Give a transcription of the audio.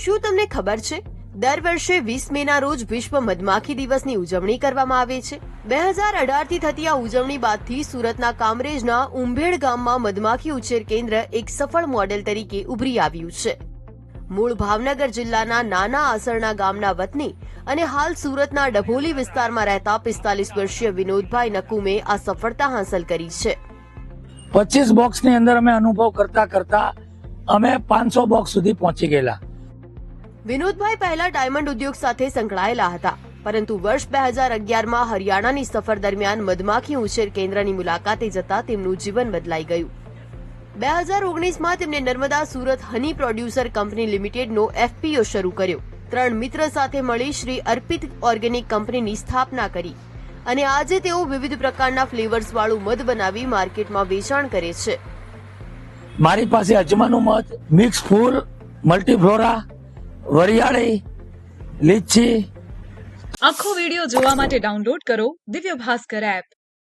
શું તમને ખબર છે? દર વર્ષે વીસ મેના રોજ વિશ્વ મધમાખી દિવસની ઉજવણી કરવામાં આવે છે. બે હજાર અઢારથી થતી આ ઉજવણી બાદથી સુરતના કામરેજના ઉંભેડ ગામમાં મધમાખી ઉછેર કેન્દ્ર એક સફળ મોડેલ તરીકે ઉભરી આવ્યું છે. મૂળ ભાવનગર જિલ્લાના નાના આસરણા ગામના વતની અને હાલ સુરતના ડભોલી વિસ્તારમાં રહેતા પિસ્તાલીસ વર્ષીય વિનોદભાઈ નકુમે આ સફળતા હાંસલ કરી છે. પચીસ બોક્સની અંદર અમે અનુભવ કરતા કરતા અમે પાંચસો બોક્સ સુધી પહોંચી ગયેલા. વિનોદભાઈ પહેલા ડાયમંડ ઉદ્યોગ સાથે સંકળાયેલા હતા, પરંતુ વર્ષ બે હજાર અગિયારમાં હરિયાણાની સફર દરમિયાન મધમાખી ઉછેર કેન્દ્રની મુલાકાતે જતા તેમનું જીવન બદલાઈ ગયું. બે હજાર ઓગણીસમાં તેમણે Narmada Surat honey producer company લિમિટેડનો FPO શરૂ કર્યો. ત્રણ મિત્ર સાથે મળી શ્રી અર્પિત ઓર્ગેનિક કંપનીની સ્થાપના કરી અને આજે તેઓ વિવિધ પ્રકારના ફ્લેવર્સ વાળું મધ બનાવી માર્કેટમાં વેચાણ કરે છે. મારી પાસે અજમાનું મધ, મિક્સ ફૂલ, મલ્ટીફ્લોરા વરિયાળી લીચી. આખો વિડિયો જોવા માટે ડાઉનલોડ કરો દિવ્ય ભાસ્કર એપ